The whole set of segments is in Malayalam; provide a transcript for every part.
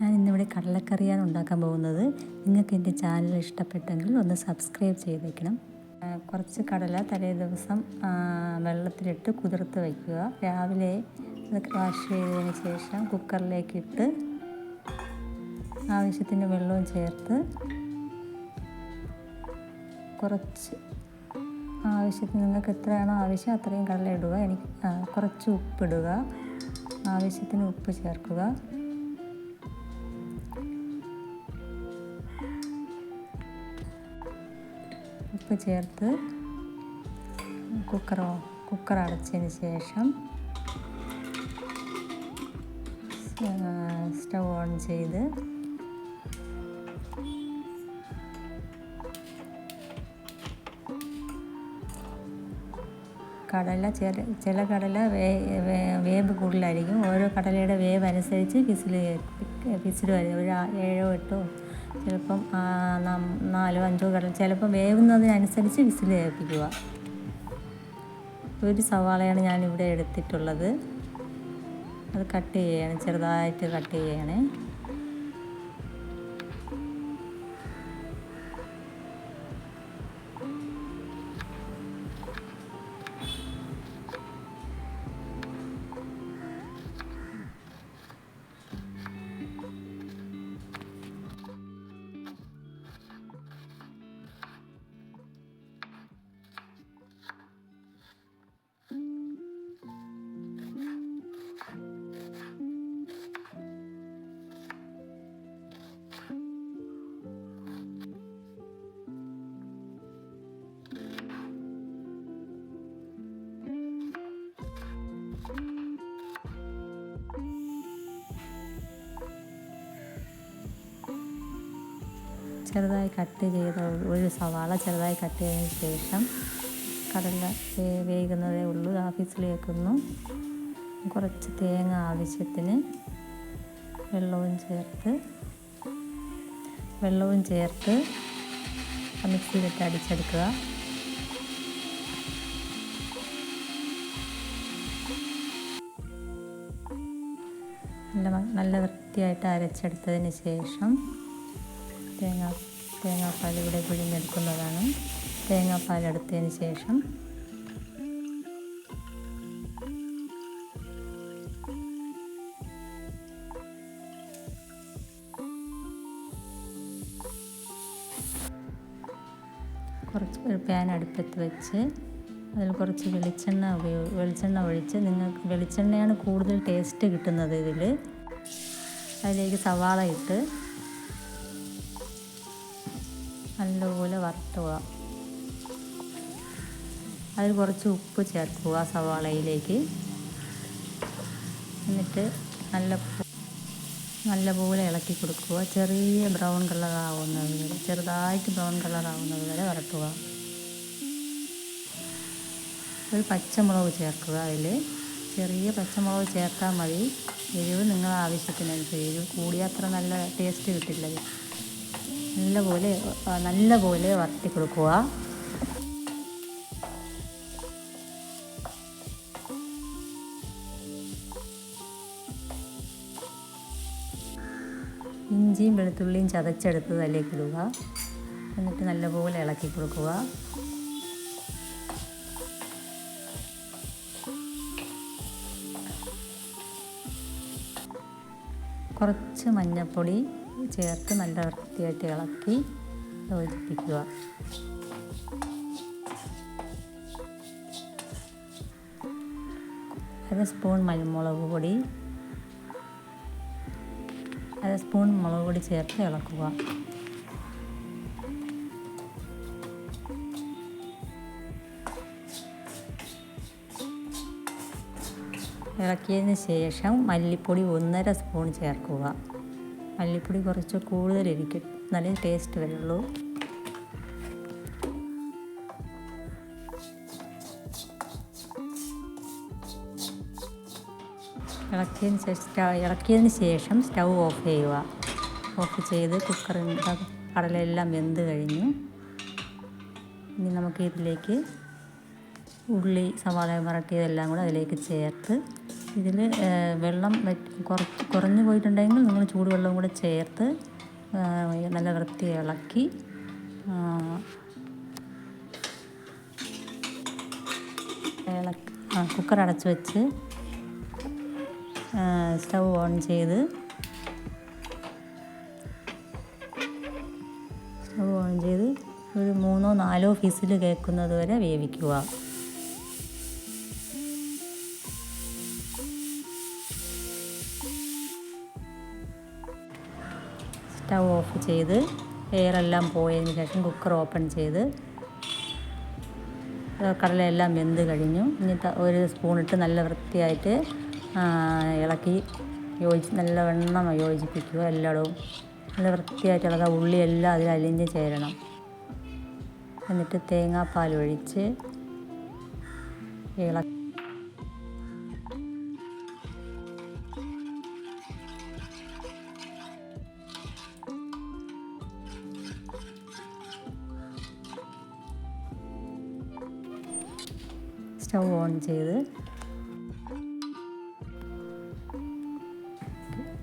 ഞാൻ ഇന്നിവിടെ കടലക്കറിയാണ് ഉണ്ടാക്കാൻ പോകുന്നത്. നിങ്ങൾക്ക് എന്റെ ചാനൽ ഇഷ്ടപ്പെട്ടെങ്കിൽ ഒന്ന് സബ്സ്ക്രൈബ് ചെയ്ത് ആ, കുറച്ച് കടല തലേ ദിവസം വെള്ളത്തിലിട്ട് കുതിർത്ത് വയ്ക്കുക. രാവിലെ അത് വാഷ് ചെയ്തതിന് ശേഷം കുക്കറിലേക്ക് ഇട്ട് ആവശ്യത്തിന് വെള്ളവും ചേർത്ത് കുറച്ച് ആവശ്യത്തിന് നിങ്ങൾക്ക് എത്രയാണോ ആവശ്യം അത്രയും കടല ഇടുക. എനിക്ക് കുറച്ച് ഉപ്പിടുക. ആവശ്യത്തിന് ഉപ്പ് ചേർക്കുക. ഉപ്പ് ചേർത്ത് കുക്കറോ കുക്കർ അടച്ചതിന് ശേഷം സ്റ്റവ് ഓൺ ചെയ്ത് കടല ചില ചില കടല വേ വേവ് കൂടുതലായിരിക്കും. ഓരോ കടലയുടെ വേവ് അനുസരിച്ച് വിസിൽ വിസിൽ വരും. ഒരു ഏഴോ എട്ടോ ചിലപ്പം നാലോ അഞ്ചോ കടൽ ചിലപ്പം വേവുന്നതിനനുസരിച്ച് വിസിൽ വേവിപ്പിക്കുക ഒരു സവാളയാണ് ഞാനിവിടെ എടുത്തിട്ടുള്ളത്. അത് കട്ട് ചെയ്യണം ചെറുതായിട്ട് കട്ട് ചെയ്യണേ ചെറുതായി കട്ട് ചെയ്ത ഒരു സവാള ചെറുതായി കട്ട് ചെയ്തതിന് ശേഷം കടല വേകുന്നതേ ഉള്ളൂ. ഓഫീസിൽ വെക്കുന്നു. കുറച്ച് തേങ്ങ ആവശ്യത്തിന് വെള്ളവും ചേർത്ത് വെള്ളവും ചേർത്ത് മിക്സിയിലിട്ട് അടിച്ചെടുക്കുക. നല്ല നല്ല വൃത്തിയായിട്ട് അരച്ചെടുത്തതിന് ശേഷം തേങ്ങ തേങ്ങാപ്പാൽ ഇവിടെ പിഴിഞ്ഞെടുക്കുന്നതാണ് തേങ്ങാപ്പാൽ എടുത്തതിന് ശേഷം കുറച്ച് ഒരു പാൻ അടുപ്പത്ത് വെച്ച് അതിൽ കുറച്ച് വെളിച്ചെണ്ണ ഉപയോഗ വെളിച്ചെണ്ണ ഒഴിച്ച് നിങ്ങൾക്ക് വെളിച്ചെണ്ണയാണ് കൂടുതൽ ടേസ്റ്റ് കിട്ടുന്നത് ഇതിൽ അതിലേക്ക് സവാള ഇട്ട് നല്ലപോലെ വറുത്തുക. അതിൽ കുറച്ച് ഉപ്പ് ചേർക്കുക സവാളയിലേക്ക്. എന്നിട്ട് നല്ല നല്ലപോലെ ഇളക്കി കൊടുക്കുക. ചെറിയ ബ്രൗൺ കളറാവുന്നത് വരെ ചെറുതായിട്ട് ബ്രൗൺ കളറാവുന്നത് വരെ വരട്ടുക ഒരു പച്ചമുളക് ചേർക്കുക അതിൽ ചെറിയ പച്ചമുളക് ചേർത്താൽ മതി. എരിവ് നിങ്ങളുടെ ആവശ്യത്തിനനുസരിച്ച് എരിവ് കൂടിയാൽ അത്ര നല്ല ടേസ്റ്റ് കിട്ടില്ല. നല്ലപോലെ നല്ലപോലെ വറുത്തി കൊടുക്കുക. ഇഞ്ചിയും വെളുത്തുള്ളിയും ചതച്ചെടുത്ത് അതിലേക്ക് ഇടുക. എന്നിട്ട് നല്ലപോലെ ഇളക്കി കൊടുക്കുക. കുറച്ച് മഞ്ഞൾപ്പൊടി ചേർത്ത് നല്ല വൃത്തിയായിട്ട് ഇളക്കി യോജിപ്പിക്കുക. അര സ്പൂൺ മഞ്ഞൾമുളക് പൊടി. അര സ്പൂൺ മുളക് പൊടി ചേർത്ത് ഇളക്കുക. ഇളക്കിയതിന് ശേഷം മല്ലിപ്പൊടി ഒന്നര സ്പൂൺ ചേർക്കുക. മല്ലിപ്പൊടി കുറച്ച് കൂടുതലിരിക്കും. നല്ല ടേസ്റ്റ് വരുള്ളൂ. ഇളക്കിയതിന് ശേഷം ഇളക്കിയതിന് ശേഷം സ്റ്റൗ ഓഫ് ചെയ്യുക. ഓഫ് ചെയ്ത് കുക്കറിൽ കടലെല്ലാം വെന്ത് കഴിഞ്ഞു. ഇനി നമുക്ക് ഇതിലേക്ക് ഉള്ളി സവാള വരട്ടിയതെല്ലാം കൂടെ അതിലേക്ക് ചേർത്ത് ഇതിൽ വെള്ളം കുറച്ച് കുറഞ്ഞു പോയിട്ടുണ്ടെങ്കിൽ നിങ്ങൾ ചൂടുവെള്ളം കൂടെ ചേർത്ത് നല്ല വൃത്തി ഇളക്കി ഇളക്കി കുക്കർ അടച്ച് വെച്ച് സ്റ്റൗ ഓൺ ചെയ്ത് സ്റ്റൗ ഓൺ ചെയ്ത് ഒരു മൂന്നോ നാലോ ഫിസിൽ കേൾക്കുന്നത് വരെ വേവിക്കുക. സ്റ്റൗ ഓഫ് ചെയ്ത് എയറെല്ലാം പോയതിന് ശേഷം കുക്കർ ഓപ്പൺ ചെയ്ത് കടലയെല്ലാം വെന്ത് കഴിഞ്ഞു. ഇനി ഒരു സ്പൂണിട്ട് നല്ല വൃത്തിയായിട്ട് ഇളക്കി യോജി നല്ല വെണ്ണം യോജിപ്പിക്കുക എല്ലായിടവും. നല്ല വൃത്തിയായിട്ട് ഇളക്കുക ഉള്ളിയെല്ലാം അതിൽ അലിഞ്ഞ് ചേരണം. എന്നിട്ട് തേങ്ങാപ്പാൽ ഒഴിച്ച് ഇള സ്റ്റൗ ഓൺ ചെയ്ത്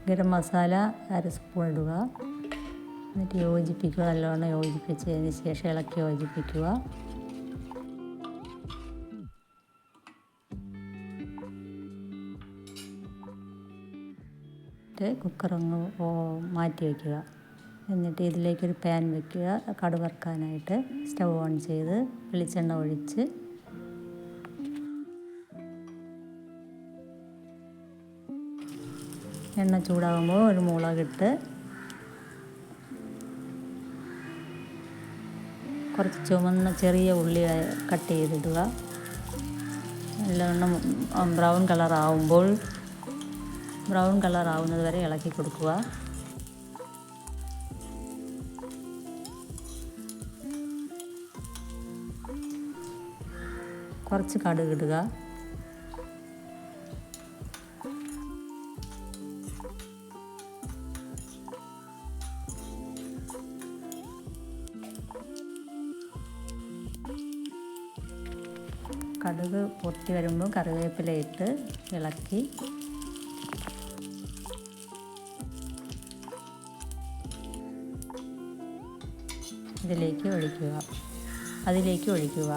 ഗരം മസാല അര സ്പൂൺ ഇടുക. എന്നിട്ട് യോജിപ്പിക്കുക നല്ലോണം യോജിപ്പിച്ചതിന് ശേഷം ഇളക്കി യോജിപ്പിക്കുക. കുക്കറൊന്ന് മാറ്റി വയ്ക്കുക എന്നിട്ട് ഇതിലേക്കൊരു പാൻ വയ്ക്കുക കടുവറക്കാനായിട്ട് സ്റ്റൗ ഓൺ ചെയ്ത് വെളിച്ചെണ്ണ ഒഴിച്ച് എണ്ണ ചൂടാകുമ്പോൾ ഒരു മുളകിട്ട് കുറച്ച് ചുവന്ന ചെറിയ ഉള്ളി കട്ട് ചെയ്തിടുക. നല്ലവണ്ണം ബ്രൗൺ കളർ ആവുമ്പോൾ ബ്രൗൺ കളർ ആവുന്നത് വരെ ഇളക്കി കൊടുക്കുക. കുറച്ച് കടുക് കടുക് പൊട്ടി വരുമ്പോൾ കറിവേപ്പില ഇട്ട് ഇളക്കി. ഇതിലേക്ക് ഒഴിക്കുക. അതിലേക്ക് ഒഴിക്കുക.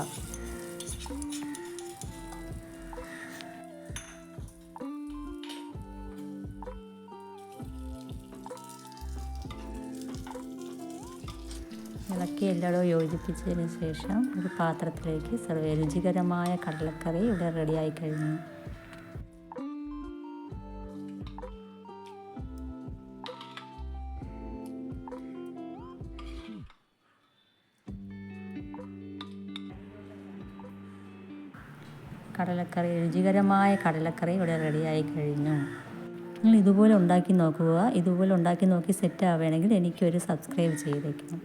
ഇളക്കി എല്ലായിടവും യോജിപ്പിച്ചതിന് ശേഷം ഒരു പാത്രത്തിലേക്ക് സർവേ രുചികരമായ കടലക്കറി ഇവിടെ റെഡിയായി കഴിഞ്ഞു. കടലക്കറി രുചികരമായ കടലക്കറി ഇവിടെ റെഡിയായി കഴിഞ്ഞു. നിങ്ങൾ ഇതുപോലെ ഉണ്ടാക്കി നോക്കുക. ഇതുപോലെ ഉണ്ടാക്കി നോക്കി സെറ്റ് ആവുകയാണെങ്കിൽ എനിക്കൊരു സബ്സ്ക്രൈബ് ചെയ്തേക്കണം.